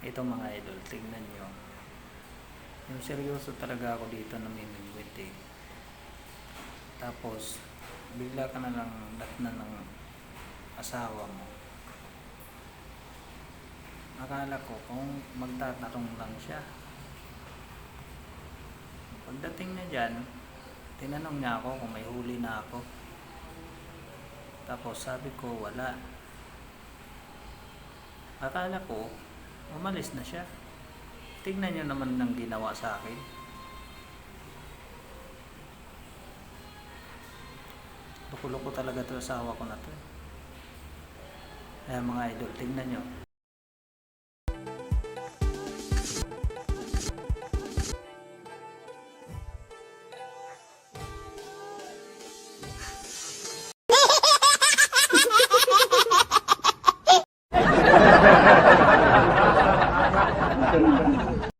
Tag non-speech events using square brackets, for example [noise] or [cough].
Ito mga idol, tignan nyo. Yung seryoso talaga ako dito namimingwit eh. Tapos, bigla ka na lang datnan ng asawa mo. Akala ko kung magtatanong lang siya. Pagdating niya dyan, tinanong niya ako kung may huli na ako. Tapos sabi ko, wala. Akala ko, umalis na siya. Tignan niyo naman ng ginawa sa akin. Loko-loko talaga to asawa ko na to. eh. Mga idol, tignan nyo. [laughs] 何?